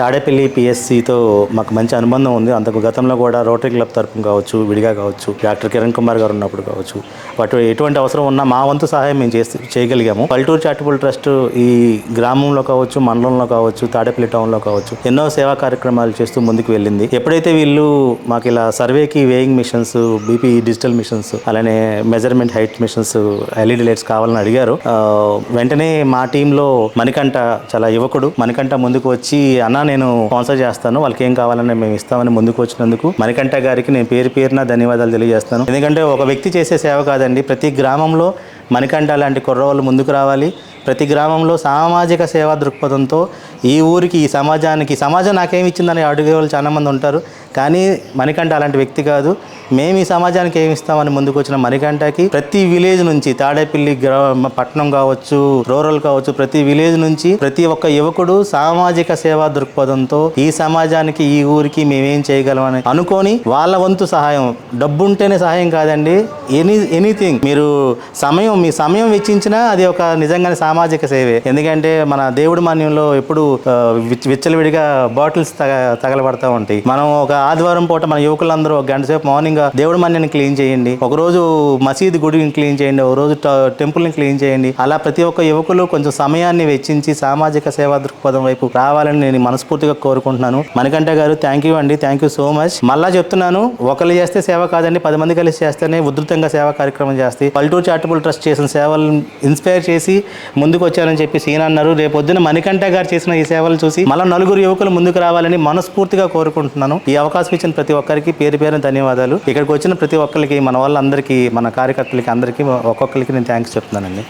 తాడేపల్లి పిఎస్సితో మాకు మంచి అనుబంధం ఉంది. అంతకు గతంలో కూడా రోటరీ క్లబ్ తరఫున కావచ్చు విడిగా కావచ్చు డాక్టర్ కిరణ్ కుమార్ గారు ఉన్నప్పుడు కావచ్చు వాటి ఎటువంటి అవసరం ఉన్నా మా వంతు సహాయం మేము చేసి చేయగలిగాము. పల్టూరు చారిటబుల్ ట్రస్ట్ ఈ గ్రామంలో కావచ్చు మండలంలో కావచ్చు తాడేపల్లి టౌన్లో కావచ్చు ఎన్నో సేవా కార్యక్రమాలు చేస్తూ ముందుకు వెళ్ళింది. ఎప్పుడైతే వీళ్ళు మాకు ఇలా సర్వేకి weighing machines BP digital machines అలానే measurement height machines LED lights కావాలని అడిగారు. వెంటనే మా టీంలో మణికంఠ చాలా యువకుడు మణికంఠ ముందుకు వచ్చి అన్నా నేను స్పాన్సర్ చేస్తాను. వాళ్ళకి ఏం కావాలని మేము ఇస్తామని ముందుకు వచ్చినందుకు మణికంఠ గారికి నేను పేరు పేరున ధన్యవాదాలు తెలియజేస్తాను ఎందుకంటే ఒక వ్యక్తి చేసే సేవ కాదండి. ప్రతి గ్రామంలో మణికంఠ లాంటి కుర్రవాళ్ళు ముందుకు రావాలి. ప్రతి గ్రామంలో సామాజిక సేవా దృక్పథంతో ఈ ఊరికి ఈ సమాజానికి సమాజం నాకేమి ఇచ్చిందని అడిగే వాళ్ళు చాలామంది ఉంటారు. కానీ మణికంఠ అలాంటి వ్యక్తి కాదు. మేము ఈ సమాజానికి ఏమి ఇస్తామని ముందుకు వచ్చిన మణికంఠకి ప్రతి విలేజ్ నుంచి తాడేపల్లి గ్రా- పట్టణం కావచ్చు రూరల్ కావచ్చు ప్రతి విలేజ్ నుంచి ప్రతి ఒక్క యువకుడు సామాజిక సేవా దృక్పథంతో ఈ సమాజానికి ఈ ఊరికి మేమేం చేయగలమని అనుకొని వాళ్ళ వంతు సహాయం. డబ్బు ఉంటేనే సహాయం కాదండి. Any anything. మీరు సమయం మీ సమయం వెచ్చించినా అది ఒక నిజంగానే సామాజిక సేవే. ఎందుకంటే మన దేవుడి మాన్యంలో ఎప్పుడు విచ్చలవిడిగా బాటిల్స్ తగ తగలబడతా ఉంటాయి. మనం ఒక ఆదివారం పూట మన యువకులందరూ ఒక గంట సేపు మార్నింగ్ దేవుడి మాన్యాన్ని క్లీన్ చేయండి. ఒక రోజు మసీదు గుడిని క్లీన్ చేయండి. ఒక రోజు టెంపుల్ని క్లీన్ చేయండి. అలా ప్రతి ఒక్క యువకులు కొంచెం సమయాన్ని వెచ్చించి సామాజిక సేవా దృక్పథం వైపు రావాలని నేను మనస్ఫూర్తిగా కోరుకుంటున్నాను. మణికంఠ గారు థ్యాంక్ యూ అండి. థ్యాంక్ యూ సో మచ్ మళ్ళా చెప్తున్నాను ఒకరు చేస్తే సేవ కాదండి పది మంది కలిసి చేస్తేనే ఉధృతంగా సేవా కార్యక్రమం చేస్తే పల్లెటూరు చారిటబుల్ ట్రస్ట్ చేసిన సేవలను ఇన్స్పైర్ చేసి ముందుకు వచ్చారని చెప్పి సీన్ అన్నారు. రేపొద్దున మణికంఠ గారు చేసిన ఈ సేవలు చూసి మళ్ళీ నలుగురు యువకులు ముందుకు రావాలని మనస్ఫూర్తిగా కోరుకుంటున్నాను. ఈ అవకాశం ఇచ్చిన ప్రతి ఒక్కరికి పేరు పేరు ధన్యవాదాలు. ఇక్కడికి వచ్చిన ప్రతి ఒక్కరికి మన వాళ్ళందరికీ మన కార్యకర్తలకి అందరికీ ఒక్కొక్కరికి నేను థ్యాంక్స్ చెప్తున్నానండి.